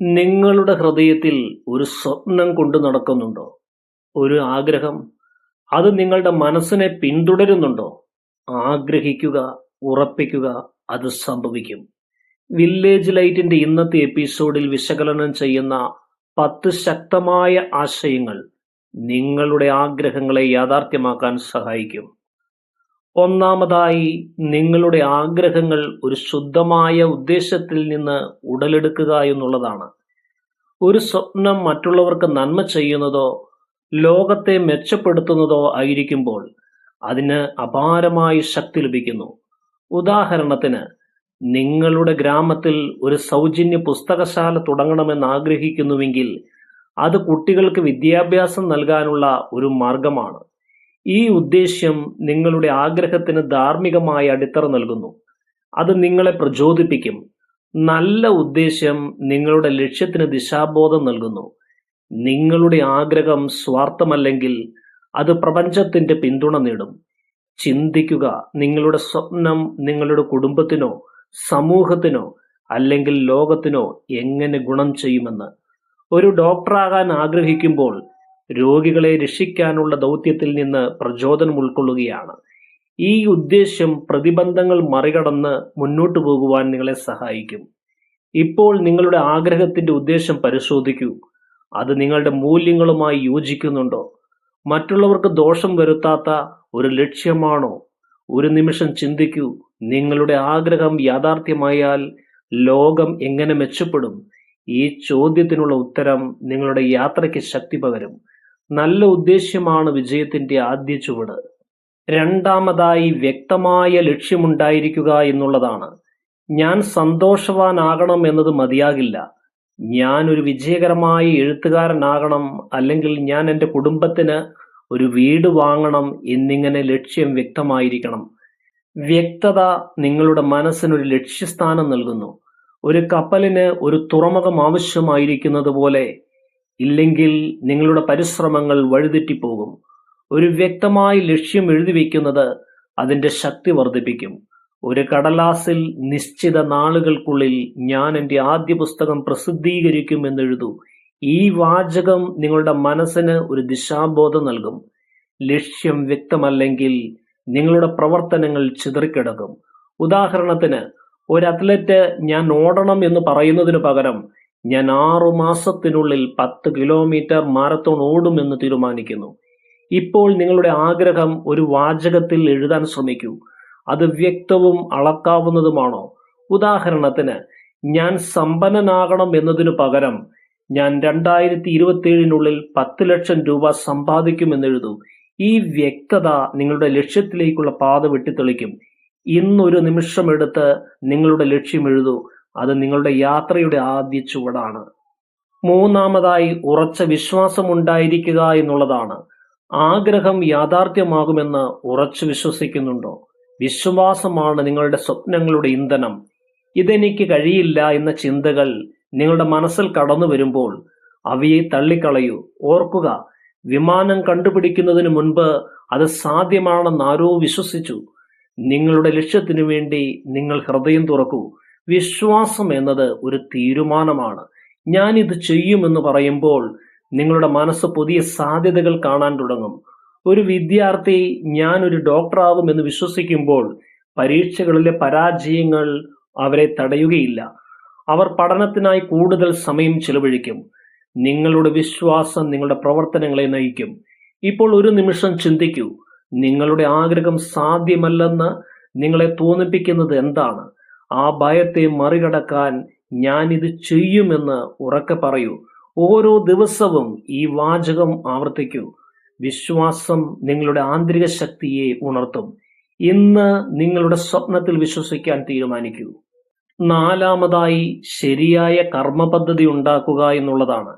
നിങ്ങളുടെ ഹൃദയത്തിൽ ഒരു സ്വപ്നം കൊണ്ടു നടക്കുന്നുണ്ടോ? ഒരു ആഗ്രഹം? അത് നിങ്ങളുടെ മനസ്സിനെ പിന്തുടരുന്നുണ്ടോ? ആഗ്രഹിക്കുക ഉറപ്പിക്കുക അത് സംഭവിക്കും. വില്ലേജ് ലൈറ്റിന്റെ ഇന്നത്തെ എപ്പിസോഡിൽ വിശകലനം ചെയ്യുന്ന പത്ത് ശക്തമായ ആശയങ്ങൾ നിങ്ങളുടെ ആഗ്രഹങ്ങളെ യാഥാർത്ഥ്യമാക്കാൻ സഹായിക്കും. ഒന്നാമതായി നിങ്ങളുടെ ആഗ്രഹങ്ങൾ ഒരു ശുദ്ധമായ ഉദ്ദേശത്തിൽ നിന്ന് ഉടലെടുക്കുക എന്നുള്ളതാണ്. ഒരു സ്വപ്നം മറ്റുള്ളവർക്ക് നന്മ ചെയ്യുന്നതോ ലോകത്തെ മെച്ചപ്പെടുത്തുന്നതോ ആയിരിക്കുമ്പോൾ അതിന് അപാരമായ ശക്തി ലഭിക്കുന്നു. ഉദാഹരണത്തിന് നിങ്ങളുടെ ഗ്രാമത്തിൽ ഒരു സൗജന്യ പുസ്തകശാല തുടങ്ങണമെന്ന് ആഗ്രഹിക്കുന്നുവെങ്കിൽ അത് കുട്ടികൾക്ക് വിദ്യാഭ്യാസം നൽകാനുള്ള ഒരു മാർഗമാണ്. ഈ ഉദ്ദേശ്യം നിങ്ങളുടെ ആഗ്രഹത്തിന് ധാർമ്മികമായ അടിത്തറ നൽകുന്നു. അത് നിങ്ങളെ പ്രചോദിപ്പിക്കും. നല്ല ഉദ്ദേശ്യം നിങ്ങളുടെ ലക്ഷ്യത്തിന് ദിശാബോധം നൽകുന്നു. നിങ്ങളുടെ ആഗ്രഹം സ്വാർത്ഥമല്ലെങ്കിൽ അത് പ്രപഞ്ചത്തിന്റെ പിന്തുണ നേടും. ചിന്തിക്കുക നിങ്ങളുടെ സ്വപ്നം നിങ്ങളുടെ കുടുംബത്തിനോ സമൂഹത്തിനോ അല്ലെങ്കിൽ ലോകത്തിനോ എങ്ങനെ ഗുണം ചെയ്യുമെന്ന്. ഒരു ഡോക്ടറാകാൻ ആഗ്രഹിക്കുമ്പോൾ രോഗികളെ രക്ഷിക്കാനുള്ള ദൗത്യത്തിൽ നിന്ന് പ്രചോദനം ഉൾക്കൊള്ളുകയാണ്. ഈ ഉദ്ദേശ്യം പ്രതിബന്ധങ്ങൾ മറികടന്ന് മുന്നോട്ടു പോകുവാൻ നിങ്ങളെ സഹായിക്കും. ഇപ്പോൾ നിങ്ങളുടെ ആഗ്രഹത്തിന്റെ ഉദ്ദേശം പരിശോധിക്കൂ. അത് നിങ്ങളുടെ മൂല്യങ്ങളുമായി യോജിക്കുന്നുണ്ടോ? മറ്റുള്ളവർക്ക് ദോഷം വരുത്താത്ത ഒരു ലക്ഷ്യമാണോ? ഒരു നിമിഷം ചിന്തിക്കൂ. നിങ്ങളുടെ ആഗ്രഹം യാഥാർത്ഥ്യമായാൽ ലോകം എങ്ങനെ മെച്ചപ്പെടും? ഈ ചോദ്യത്തിനുള്ള ഉത്തരം നിങ്ങളുടെ യാത്രയ്ക്ക് ശക്തി പകരും. നല്ല ഉദ്ദേശ്യമാണ് വിജയത്തിന്റെ ആദ്യ ചുവട്. രണ്ടാമതായി വ്യക്തമായ ലക്ഷ്യമുണ്ടായിരിക്കുക എന്നുള്ളതാണ്. ഞാൻ സന്തോഷവാനാകണം എന്നത് മതിയാകില്ല. ഞാൻ ഒരു വിജയകരമായ എഴുത്തുകാരനാകണം അല്ലെങ്കിൽ ഞാൻ എന്റെ കുടുംബത്തിന് ഒരു വീട് വാങ്ങണം എന്നിങ്ങനെ ലക്ഷ്യം വ്യക്തമായിരിക്കണം. വ്യക്തത നിങ്ങളുടെ മനസ്സിനൊരു ലക്ഷ്യസ്ഥാനം നൽകുന്നു. ഒരു കപ്പലിന് ഒരു തുറമുഖം ആവശ്യമായിരിക്കുന്നത് പോലെ ഇല്ലെങ്കിൽ നിങ്ങളുടെ പരിശ്രമങ്ങൾ വഴിതെറ്റിപ്പോകും. ഒരു വ്യക്തമായ ലക്ഷ്യം എഴുതി വയ്ക്കുന്നത് അതിന്റെ ശക്തി വർദ്ധിപ്പിക്കും. ഒരു കടലാസിൽ നിശ്ചിത നാളുകൾക്കുള്ളിൽ ഞാൻ എന്റെ ആദ്യ പുസ്തകം പ്രസിദ്ധീകരിക്കും എഴുതൂ. ഈ വാചകം നിങ്ങളുടെ മനസ്സിന് ഒരു ദിശാബോധം നൽകും. ലക്ഷ്യം വ്യക്തമല്ലെങ്കിൽ നിങ്ങളുടെ പ്രവർത്തനങ്ങൾ ചിതറിക്കിടക്കും. ഉദാഹരണത്തിന് ഒരു അത്ലറ്റ് ഞാൻ ഓടണം എന്ന് പറയുന്നതിനു പകരം ഞാൻ ആറു മാസത്തിനുള്ളിൽ പത്ത് കിലോമീറ്റർ മാരത്തോൺ ഓടുമെന്ന് തീരുമാനിക്കുന്നു. ഇപ്പോൾ നിങ്ങളുടെ ആഗ്രഹം ഒരു വാചകത്തിൽ എഴുതാൻ ശ്രമിക്കൂ. അത് വ്യക്തവും അളക്കാവുന്നതുമാണോ? ഉദാഹരണത്തിന് ഞാൻ സമ്പന്നനാകണം എന്നതിനു പകരം ഞാൻ രണ്ടായിരത്തി ഇരുപത്തിയേഴിനുള്ളിൽ പത്ത് ലക്ഷം രൂപ സമ്പാദിക്കുമെന്നെഴുതു ഈ വ്യക്തത നിങ്ങളുടെ ലക്ഷ്യത്തിലേക്കുള്ള പാത വെട്ടിത്തെളിക്കും. ഇന്നൊരു നിമിഷമെടുത്ത് നിങ്ങളുടെ ലക്ഷ്യം എഴുതൂ. അത് നിങ്ങളുടെ യാത്രയുടെ ആദ്യ ചുവടാണ്. മൂന്നാമതായി ഉറച്ച വിശ്വാസം ഉണ്ടായിരിക്കുക എന്നുള്ളതാണ്. ആഗ്രഹം യാഥാർത്ഥ്യമാകുമെന്ന് ഉറച്ചു വിശ്വസിക്കുന്നുണ്ടോ? വിശ്വാസമാണ് നിങ്ങളുടെ സ്വപ്നങ്ങളുടെ ഇന്ധനം. ഇതെനിക്ക് കഴിയില്ല എന്ന ചിന്തകൾ നിങ്ങളുടെ മനസ്സിൽ കടന്നു വരുമ്പോൾ അവയെ തള്ളിക്കളയൂ. ഓർക്കുക വിമാനം കണ്ടുപിടിക്കുന്നതിന് മുൻപ് അത് സാധ്യമാണെന്ന് ആരോ വിശ്വസിച്ചു. നിങ്ങളുടെ ലക്ഷ്യത്തിനു വേണ്ടി നിങ്ങൾ ഹൃദയം തുറക്കൂ. വിശ്വാസം എന്നത് ഒരു തീരുമാനമാണ്. ഞാൻ ഇത് ചെയ്യുമെന്ന് പറയുമ്പോൾ നിങ്ങളുടെ മനസ്സ് പുതിയ സാധ്യതകൾ കാണാൻ തുടങ്ങും. ഒരു വിദ്യാർത്ഥി ഞാൻ ഒരു ഡോക്ടറാകും എന്ന് വിശ്വസിക്കുമ്പോൾ പരീക്ഷകളിലെ പരാജയങ്ങൾ അവരെ തടയുകയില്ല. അവർ പഠനത്തിനായി കൂടുതൽ സമയം ചെലവഴിക്കും. നിങ്ങളുടെ വിശ്വാസം നിങ്ങളുടെ പ്രവർത്തനങ്ങളെ നയിക്കും. ഇപ്പോൾ ഒരു നിമിഷം ചിന്തിക്കൂ. നിങ്ങളുടെ ആഗ്രഹം സാധ്യമല്ലെന്ന് നിങ്ങളെ തോന്നിപ്പിക്കുന്നത് എന്താണ്? ആ ഭയത്തെ മറികടക്കാൻ ഞാൻ ഇത് ചെയ്യുമെന്ന് ഉറക്കെ പറയൂ. ഓരോ ദിവസവും ഈ വാചകം ആവർത്തിക്കൂ. വിശ്വാസം നിങ്ങളുടെ ആന്തരിക ശക്തിയെ ഉണർത്തും. ഇന്ന് നിങ്ങളുടെ സ്വപ്നത്തിൽ വിശ്വസിക്കാൻ തീരുമാനിക്കൂ. നാലാമതായി ശരിയായ കർമ്മ പദ്ധതി ഉണ്ടാക്കുക എന്നുള്ളതാണ്.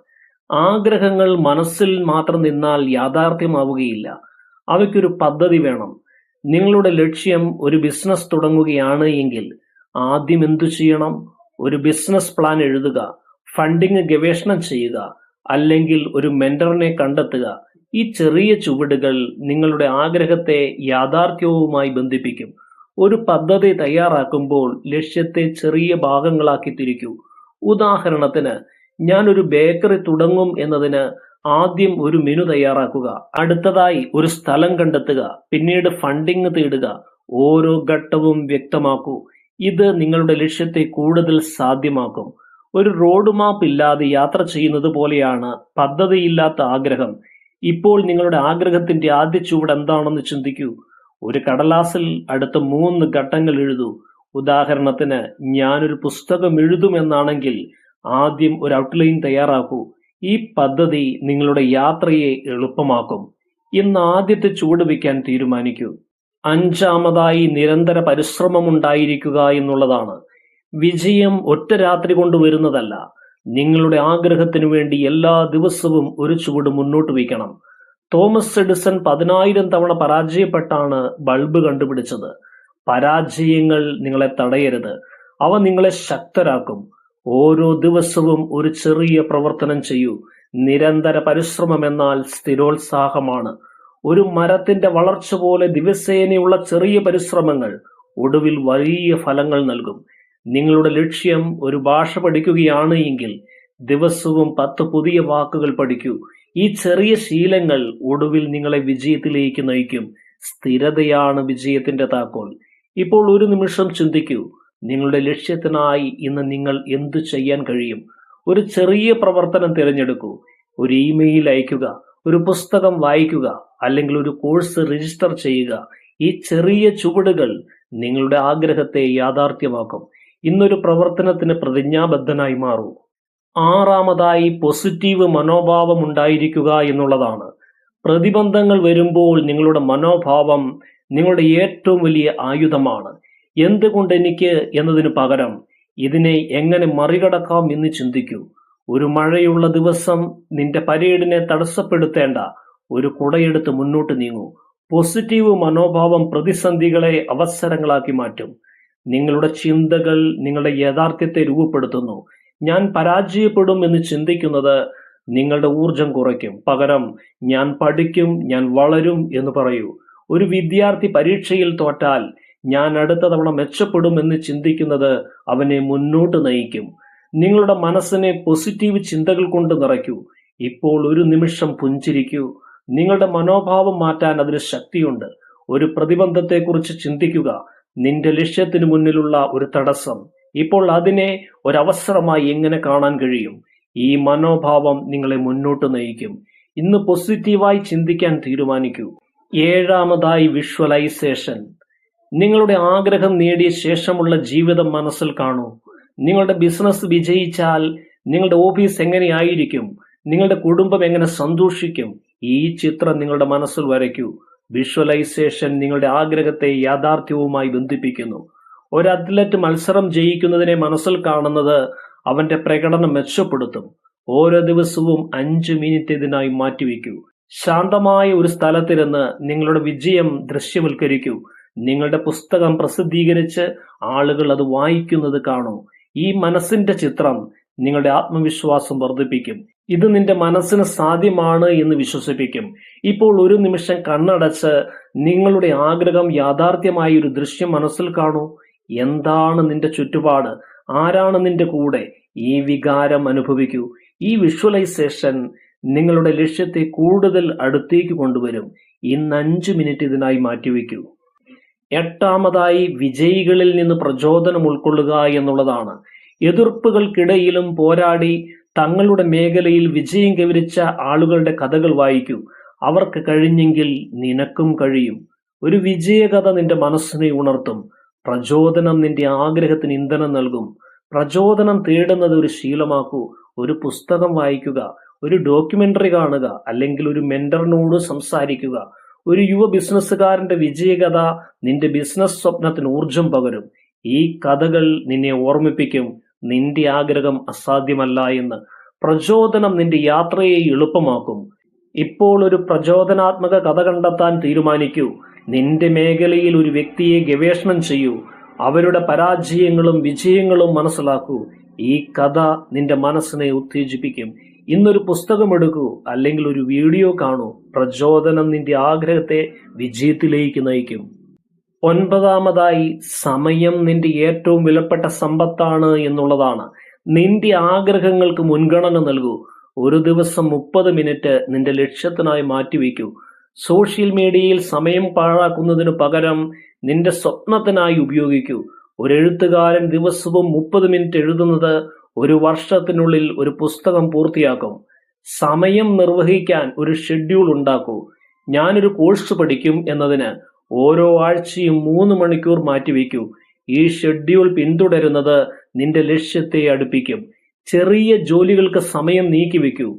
ആഗ്രഹങ്ങൾ മനസ്സിൽ മാത്രം നിന്നാൽ യാഥാർത്ഥ്യമാവുകയില്ല. അവയ്ക്കൊരു പദ്ധതി വേണം. നിങ്ങളുടെ ലക്ഷ്യം ഒരു ബിസിനസ് തുടങ്ങുകയാണ് എങ്കിൽ ആദ്യം എന്തു ചെയ്യണം? ഒരു ബിസിനസ് പ്ലാൻ എഴുതുക ഫണ്ടിങ് ഗവേഷണം ചെയ്യുക അല്ലെങ്കിൽ ഒരു മെന്ററിനെ കണ്ടെത്തുക. ഈ ചെറിയ ചുവടുകൾ നിങ്ങളുടെ ആഗ്രഹത്തെ യാഥാർത്ഥ്യവുമായി ബന്ധിപ്പിക്കും. ഒരു പദ്ധതി തയ്യാറാക്കുമ്പോൾ ലക്ഷ്യത്തെ ചെറിയ ഭാഗങ്ങളാക്കി തിരിക്കൂ. ഉദാഹരണത്തിന് ഞാൻ ഒരു ബേക്കറി തുടങ്ങും എന്നതിന് ആദ്യം ഒരു മെനു തയ്യാറാക്കുക. അടുത്തതായി ഒരു സ്ഥലം കണ്ടെത്തുക. പിന്നീട് ഫണ്ടിങ് തേടുക. ഓരോ ഘട്ടവും വ്യക്തമാക്കൂ. ഇത് നിങ്ങളുടെ ലക്ഷ്യത്തെ കൂടുതൽ സാധ്യമാക്കും. ഒരു റോഡ് മാപ്പ് ഇല്ലാതെ യാത്ര ചെയ്യുന്നത് പോലെയാണ് പദ്ധതിയില്ലാത്ത ആഗ്രഹം. ഇപ്പോൾ നിങ്ങളുടെ ആഗ്രഹത്തിന്റെ ആദ്യ ചുവട് എന്താണെന്ന് ചിന്തിക്കൂ. ഒരു കടലാസിൽ അടുത്ത മൂന്ന് ഘട്ടങ്ങൾ എഴുതൂ. ഉദാഹരണത്തിന് ഞാനൊരു പുസ്തകം എഴുതുമെന്നാണെങ്കിൽ ആദ്യം ഒരു ഔട്ട്ലൈൻ തയ്യാറാക്കൂ. ഈ പദ്ധതി നിങ്ങളുടെ യാത്രയെ എളുപ്പമാക്കും. ഇന്ന് ആദ്യത്തെ ചൂട് വയ്ക്കാൻ തീരുമാനിക്കൂ. അഞ്ചാമതായി നിരന്തര പരിശ്രമം ഉണ്ടായിരിക്കുക എന്നുള്ളതാണ്. വിജയം ഒറ്റ രാത്രി കൊണ്ട് വരുന്നതല്ല. നിങ്ങളുടെ ആഗ്രഹത്തിനു വേണ്ടി എല്ലാ ദിവസവും ഒരു ചുവട് മുന്നോട്ട് വയ്ക്കണം. തോമസ് എഡിസൺ പതിനായിരം തവണ പരാജയപ്പെട്ടാണ് ബൾബ് കണ്ടുപിടിച്ചത്. പരാജയങ്ങൾ നിങ്ങളെ തടയരുത്. അവ നിങ്ങളെ ശക്തരാക്കും. ഓരോ ദിവസവും ഒരു ചെറിയ പ്രവർത്തനം ചെയ്യൂ. നിരന്തര പരിശ്രമം എന്നാൽ സ്ഥിരോത്സാഹമാണ്. ഒരു മരത്തിന്റെ വളർച്ച പോലെ ദിവസേനയുള്ള ചെറിയ പരിശ്രമങ്ങൾ ഒടുവിൽ വലിയ ഫലങ്ങൾ നൽകും. നിങ്ങളുടെ ലക്ഷ്യം ഒരു ഭാഷ പഠിക്കുകയാണ് എങ്കിൽ ദിവസവും പത്ത് പുതിയ വാക്കുകൾ പഠിക്കൂ. ഈ ചെറിയ ശീലങ്ങൾ ഒടുവിൽ നിങ്ങളെ വിജയത്തിലേക്ക് നയിക്കും. സ്ഥിരതയാണ് വിജയത്തിന്റെ താക്കോൽ. ഇപ്പോൾ ഒരു നിമിഷം ചിന്തിക്കൂ. നിങ്ങളുടെ ലക്ഷ്യത്തിനായി ഇന്ന് നിങ്ങൾ എന്തു ചെയ്യാൻ കഴിയും? ഒരു ചെറിയ പ്രവർത്തനം തിരഞ്ഞെടുക്കൂ. ഒരു ഇമെയിൽ അയയ്ക്കുക. ഒരു പുസ്തകം വായിക്കുക അല്ലെങ്കിൽ ഒരു കോഴ്സ് രജിസ്റ്റർ ചെയ്യുക. ഈ ചെറിയ ചുവടുകൾ നിങ്ങളുടെ ആഗ്രഹത്തെ യാഥാർത്ഥ്യമാക്കും. ഇന്നൊരു പ്രവർത്തനത്തിന് പ്രതിജ്ഞാബദ്ധനായി മാറൂ. ആറാമതായി പോസിറ്റീവ് മനോഭാവം ഉണ്ടായിരിക്കുക എന്നുള്ളതാണ്. പ്രതിബന്ധങ്ങൾ വരുമ്പോൾ നിങ്ങളുടെ മനോഭാവം നിങ്ങളുടെ ഏറ്റവും വലിയ ആയുധമാണ്. എന്തുകൊണ്ട് എനിക്ക് എന്നതിനു പകരം ഇതിനെ എങ്ങനെ മറികടക്കാം എന്ന് ചിന്തിക്കൂ. ഒരു മഴയുള്ള ദിവസം നിന്റെ പരേഡിനെ തടസ്സപ്പെടുത്തേണ്ട. ഒരു കുടയെടുത്ത് മുന്നോട്ട് നീങ്ങൂ. പോസിറ്റീവ് മനോഭാവം പ്രതിസന്ധികളെ അവസരങ്ങളാക്കി മാറ്റും. നിങ്ങളുടെ ചിന്തകൾ നിങ്ങളുടെ യഥാർത്ഥ്യത്തെ രൂപപ്പെടുത്തുന്നു. ഞാൻ പരാജയപ്പെടും എന്ന് ചിന്തിക്കുന്നത് നിങ്ങളുടെ ഊർജം കുറയ്ക്കും. പകരം ഞാൻ പഠിക്കും ഞാൻ വളരും എന്ന് പറയൂ. ഒരു വിദ്യാർത്ഥി പരീക്ഷയിൽ തോറ്റാൽ ഞാൻ അടുത്ത തവണ മെച്ചപ്പെടും എന്ന് ചിന്തിക്കുന്നത് അവനെ മുന്നോട്ട് നയിക്കും. നിങ്ങളുടെ മനസ്സിനെ പോസിറ്റീവ് ചിന്തകൾ കൊണ്ട് നിറയ്ക്കൂ. ഇപ്പോൾ ഒരു നിമിഷം പുഞ്ചിരിക്കൂ. നിങ്ങളുടെ മനോഭാവം മാറ്റാൻ അതിന് ശക്തിയുണ്ട്. ഒരു പ്രതിബന്ധത്തെക്കുറിച്ച് ചിന്തിക്കുക. നിന്റെ ലക്ഷ്യത്തിന് മുന്നിലുള്ള ഒരു തടസ്സം. ഇപ്പോൾ അതിനെ ഒരവസരമായി എങ്ങനെ കാണാൻ കഴിയും? ഈ മനോഭാവം നിങ്ങളെ മുന്നോട്ട് നയിക്കും. ഇന്ന് പോസിറ്റീവായി ചിന്തിക്കാൻ തീരുമാനിക്കൂ. ഏഴാമതായി വിഷ്വലൈസേഷൻ നിങ്ങളുടെ ആഗ്രഹം നേടിയ ശേഷമുള്ള ജീവിതം മനസ്സിൽ കാണൂ. നിങ്ങളുടെ ബിസിനസ് വിജയിച്ചാൽ നിങ്ങളുടെ ഓഫീസ് എങ്ങനെയായിരിക്കും? നിങ്ങളുടെ കുടുംബം എങ്ങനെ സന്തോഷിക്കും? ഈ ചിത്രം നിങ്ങളുടെ മനസ്സിൽ വരയ്ക്കൂ. വിഷ്വലൈസേഷൻ നിങ്ങളുടെ ആഗ്രഹത്തെ യാഥാർത്ഥ്യവുമായി ബന്ധിപ്പിക്കുന്നു. ഒരു അത്ലറ്റ് മത്സരം ജയിക്കുന്നതിനെ മനസ്സിൽ കാണുന്നത് അവന്റെ പ്രകടനം മെച്ചപ്പെടുത്തും. ഓരോ ദിവസവും അഞ്ച് മിനിറ്റ് ഇതിനായി മാറ്റിവെക്കൂ ശാന്തമായ ഒരു സ്ഥലത്തിരുന്ന് നിങ്ങളുടെ വിജയം ദൃശ്യവൽക്കരിക്കൂ. നിങ്ങളുടെ പുസ്തകം പ്രസിദ്ധീകരിച്ച് ആളുകൾ അത് വായിക്കുന്നത് കാണൂ. ഈ മനസ്സിന്റെ ചിത്രം നിങ്ങളുടെ ആത്മവിശ്വാസം വർദ്ധിപ്പിക്കും. ഇത് നിന്റെ മനസ്സിന് സാധ്യമാണ് എന്ന് വിശ്വസിപ്പിക്കും. ഇപ്പോൾ ഒരു നിമിഷം കണ്ണടച്ച് നിങ്ങളുടെ ആഗ്രഹം യാഥാർത്ഥ്യമായ ഒരു ദൃശ്യം മനസ്സിൽ കാണൂ. എന്താണ് നിന്റെ ചുറ്റുപാട്? ആരാണ് നിന്റെ കൂടെ? ഈ വികാരം അനുഭവിക്കൂ. ഈ വിഷ്വലൈസേഷൻ നിങ്ങളുടെ ലക്ഷ്യത്തെ കൂടുതൽ അടുത്തേക്ക് കൊണ്ടുവരും. ഇന്ന് അഞ്ച് മിനിറ്റ് ഇതിനായി മാറ്റിവെക്കൂ. എട്ടാമതായി വിജയികളിൽ നിന്ന് പ്രചോദനം ഉൾക്കൊള്ളുക എന്നുള്ളതാണ്. എതിർപ്പുകൾക്കിടയിലും പോരാടി തങ്ങളുടെ മേഖലയിൽ വിജയം കൈവരിച്ച ആളുകളുടെ കഥകൾ വായിക്കൂ. അവർക്ക് കഴിഞ്ഞെങ്കിൽ നിനക്കും കഴിയും. ഒരു വിജയകഥ നിന്റെ മനസ്സിനെ ഉണർത്തും. പ്രചോദനം നിന്റെ ആഗ്രഹത്തിന് ഇന്ധനം നൽകും. പ്രചോദനം തേടുന്നത് ഒരു ശീലമാക്കൂ. ഒരു പുസ്തകം വായിക്കുക. ഒരു ഡോക്യുമെന്ററി കാണുക. അല്ലെങ്കിൽ ഒരു മെന്ററിനോട് സംസാരിക്കുക. ഒരു യുവ ബിസിനസ്സുകാരന്റെ വിജയകഥ നിന്റെ ബിസിനസ് സ്വപ്നത്തിന് ഊർജം പകരും. ഈ കഥകൾ നിന്നെ ഓർമ്മിപ്പിക്കും. നിന്റെ ആഗ്രഹം അസാധ്യമല്ല എന്ന്. പ്രചോദനം നിന്റെ യാത്രയെ എളുപ്പമാക്കും. ഇപ്പോൾ ഒരു പ്രചോദനാത്മക കഥ കണ്ടെത്താൻ തീരുമാനിക്കൂ. നിന്റെ മേഖലയിൽ ഒരു വ്യക്തിയെ ഗവേഷണം ചെയ്യൂ. അവരുടെ പരാജയങ്ങളും വിജയങ്ങളും മനസ്സിലാക്കൂ. ഈ കഥ നിന്റെ മനസ്സിനെ ഉത്തേജിപ്പിക്കും. ഇന്നൊരു പുസ്തകം എടുക്കൂ അല്ലെങ്കിൽ ഒരു വീഡിയോ കാണൂ. പ്രചോദനം നിന്റെ ആഗ്രഹത്തെ വിജയത്തിലേക്ക് നയിക്കും. ഒൻപതാമതായി സമയം നിന്റെ ഏറ്റവും വിലപ്പെട്ട സമ്പത്താണ് എന്നുള്ളതാണ്. നിന്റെ ആഗ്രഹങ്ങൾക്ക് മുൻഗണന നൽകൂ. ഒരു ദിവസം മുപ്പത് മിനിറ്റ് നിന്റെ ലക്ഷ്യത്തിനായി മാറ്റിവെക്കൂ. സോഷ്യൽ മീഡിയയിൽ സമയം പാഴാക്കുന്നതിനു പകരം നിന്റെ സ്വപ്നത്തിനായി ഉപയോഗിക്കൂ. ഒരു എഴുത്തുകാരൻ ദിവസവും മുപ്പത് മിനിറ്റ് എഴുതുന്നത് ഒരു വർഷത്തിനുള്ളിൽ ഒരു പുസ്തകം പൂർത്തിയാക്കും. സമയം നിർവഹിക്കാൻ ഒരു ഷെഡ്യൂൾ ഉണ്ടാക്കൂ. ഞാനൊരു കോഴ്സ് പഠിക്കും എന്നതിന് ഓരോ ആഴ്ചയും മൂന്ന് മണിക്കൂർ മാറ്റിവെക്കൂ ഈ ഷെഡ്യൂൾ പിന്തുടരുന്നത് നിന്റെ ലക്ഷ്യത്തെ അടുപ്പിക്കും. ചെറിയ ജോലികൾക്ക് സമയം നീക്കി നീക്കിവെക്കൂ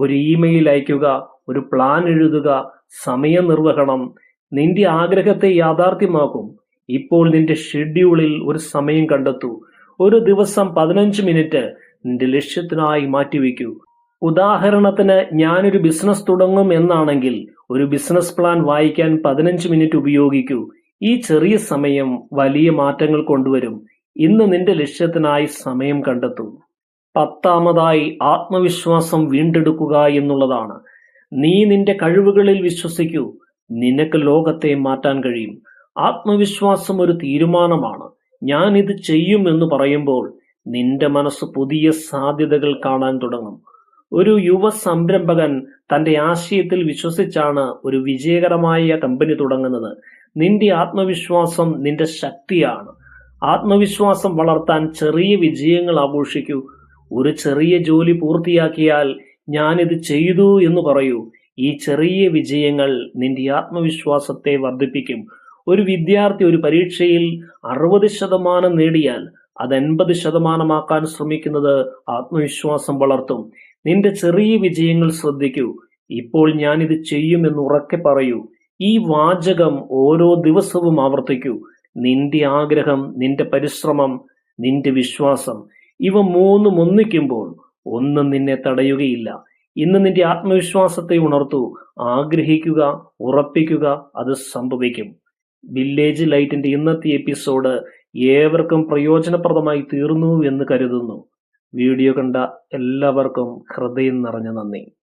ഒരു ഇമെയിൽ അയക്കുക ഒരു പ്ലാൻ എഴുതുക സമയം നിർവഹണം നിന്റെ ആഗ്രഹത്തെ യാഥാർത്ഥ്യമാക്കും. ഇപ്പോൾ നിന്റെ ഷെഡ്യൂളിൽ ഒരു സമയം കണ്ടെത്തൂ. ഒരു ദിവസം പതിനഞ്ച് മിനിറ്റ് നിന്റെ ലക്ഷ്യത്തിനായി മാറ്റിവെക്കൂ. ഉദാഹരണത്തിന് ഞാനൊരു ബിസിനസ് തുടങ്ങും എന്നാണെങ്കിൽ ഒരു ബിസിനസ് പ്ലാൻ വായിക്കാൻ പതിനഞ്ച് മിനിറ്റ് ഉപയോഗിക്കൂ. ഈ ചെറിയ സമയം വലിയ മാറ്റങ്ങൾ കൊണ്ടുവരും. ഇന്ന് നിന്റെ ലക്ഷ്യത്തിനായി സമയം കണ്ടെത്തൂ. പത്താമതായി ആത്മവിശ്വാസം വീണ്ടെടുക്കുക എന്നുള്ളതാണ്. നീ നിന്റെ കഴിവുകളിൽ വിശ്വസിക്കൂ. നിനക്ക് ലോകത്തെ മാറ്റാൻ കഴിയും. ആത്മവിശ്വാസം ഒരു തീരുമാനമാണ്. ഞാൻ ഇത് ചെയ്യും എന്ന് പറയുമ്പോൾ നിന്റെ മനസ്സ് പുതിയ സാധ്യതകൾ കാണാൻ തുടങ്ങും. ഒരു യുവ സംരംഭകൻ തന്റെ ആശയത്തിൽ വിശ്വസിച്ചാണ് ഒരു വിജയകരമായ കമ്പനി തുടങ്ങുന്നത്. നിന്റെ ആത്മവിശ്വാസം നിന്റെ ശക്തിയാണ്. ആത്മവിശ്വാസം വളർത്താൻ ചെറിയ വിജയങ്ങൾ ആഘോഷിക്കൂ. ഒരു ചെറിയ ജോലി പൂർത്തിയാക്കിയാൽ ഞാനിത് ചെയ്തു എന്ന് പറയൂ. ഈ ചെറിയ വിജയങ്ങൾ നിന്റെ ആത്മവിശ്വാസത്തെ വർദ്ധിപ്പിക്കും. ഒരു വിദ്യാർത്ഥി ഒരു പരീക്ഷയിൽ അറുപത് ശതമാനം നേടിയാൽ അത് എൺപത് ശതമാനമാക്കാൻ ശ്രമിക്കുന്നത് ആത്മവിശ്വാസം വളർത്തും. നിന്റെ ചെറിയ വിജയങ്ങൾ ശ്രദ്ധിക്കൂ. ഇപ്പോൾ ഞാൻ ഇത് ചെയ്യുമെന്ന് ഉറക്കെ പറയൂ. ഈ വാചകം ഓരോ ദിവസവും ആവർത്തിക്കൂ. നിന്റെ ആഗ്രഹം നിന്റെ പരിശ്രമം നിന്റെ വിശ്വാസം ഇവ മൂന്നും ഒന്നിക്കുമ്പോൾ ഒന്നും നിന്നെ തടയുകയില്ല. ഇന്ന് നിന്റെ ആത്മവിശ്വാസത്തെ ഉണർത്തൂ. ആഗ്രഹിക്കുക ഉറപ്പിക്കുക അത് സംഭവിക്കും. വില്ലേജ് ലൈറ്റിന്റെ ഇന്നത്തെ എപ്പിസോഡ് ഏവർക്കും പ്രയോജനപ്രദമായി തീർന്നു എന്ന് കരുതുന്നു. വീഡിയോ കണ്ട എല്ലാവർക്കും ഹൃദയം നിറഞ്ഞ നന്ദി.